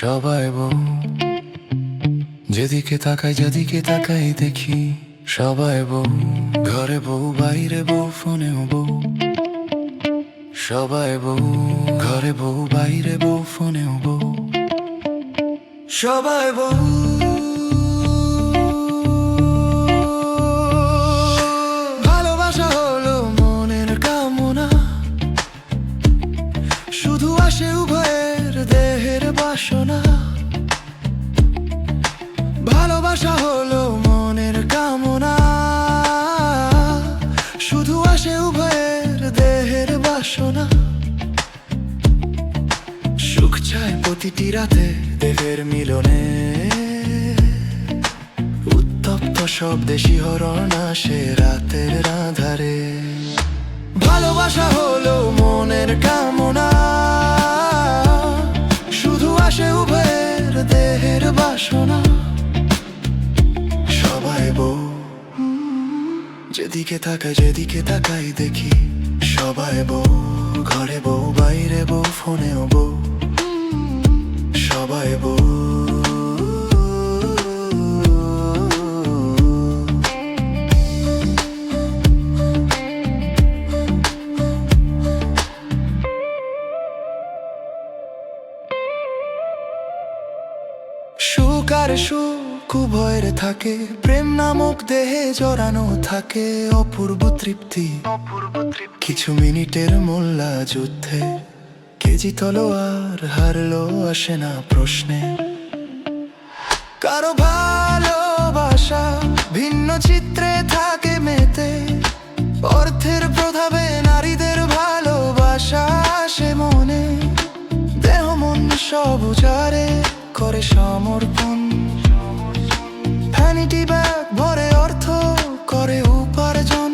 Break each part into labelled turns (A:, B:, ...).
A: সবাই বউ, যেদিকে তাকাই যেদিকে তাকাই দেখি সবাই বউ, ঘরে বউ, বাইরে বউ, ফোনেও বউ। সবাই বউ, ঘরে বউ, বাইরে বউ, ফোনেও বউ। সবাই বউ। ভালোবাসা হলো মনের কামনা। শুধু আসে উভয়ের দেহের বাসনা। সুখ চায় প্রতিটি রাতে দেহের মিলনে। উত্তপ্ত শব্দে শিহরণ আসে রাতের রাধারে। ভালোবাসা হলো মনের কামনা। শুধু আসে উভয়ের দেহের বাসনা। যেদিকে তাকাই যেদিকে তাকাই দেখি সবাই বউ, ঘরে বউ, বাইরে বউ, ফোনেও বউ। সবাই বউ। সুখ আর সুখ উভয়ের থাকে, প্রেম নামক দেহে জড়ানো থাকে, অপূর্ব তৃপ্তি। কিছু মিনিটের মোল্লা যুদ্ধে, কেজি তলোয়ার হারলো আসে না প্রশ্নে। কারও ভালোবাসা ভিন্ন চিত্রে থাকে মেতে, অর্থের প্রভাবে নারীদের ভালোবাসা আসে মনে। দেহ মন সব উজারে করে সমর্পণ। ভ্যানিটি ব্যাগ ভরে অর্থ করে উপার্জন।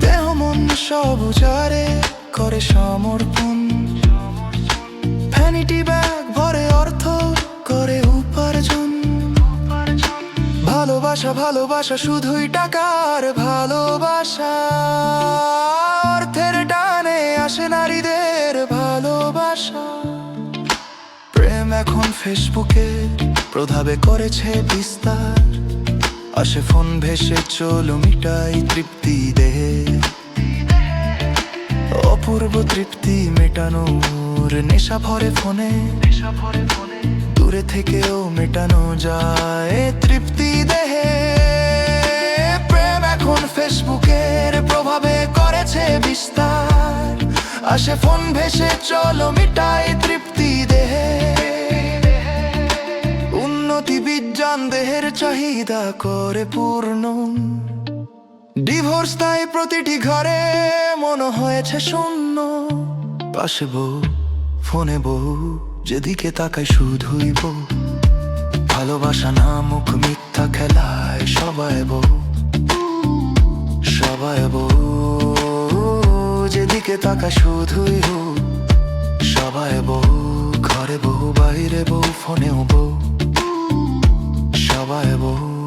A: দেহ, মন সব উজারে করে সমর্পণ। ভ্যানিটি ব্যাগ ভরে অর্থ করে উপার্জন। ভালোবাসা ভালোবাসা শুধুই টাকার ভালোবাসা। অর্থের টানে আসে নারীদের ভালোবাসা। প্রেম এখন ফেসবুকে প্রভাবে করেছে বিস্তার। আসে ফোন ভেসে চলো মিটাই তৃপ্তি দেহে। অপূর্ব তৃপ্তি মেটানোর নেশা ভরে ফোনে। নেশা ভরে ফোনে দূরে থেকেও মেটানো যায় তৃপ্তি দেহে। প্রেম এখন ফেসবুকের প্রভাবে করেছে বিস্তার। আসে ফোন ভেসে চলো মিটাই তৃপ্তি উন্নতি বিজ্ঞান দেহের চাহিদা করে পূর্ণ। ডিভোর্স তাই প্রতিটি ঘরে মনে হয়েছে শূন্য। পাশে বউ, ফোনে বউ, যেদিকে তাকাই শুধুই বউ। ভালোবাসা নামুক মিথ্যা খেলায় সবাই বউ। সবাই বউ, যেদিকে তাকাই শুধুই বউ। সবাই বউ, ঘরে বউ, বাইরে বউ, ফোনেও বউ। সবাই বউ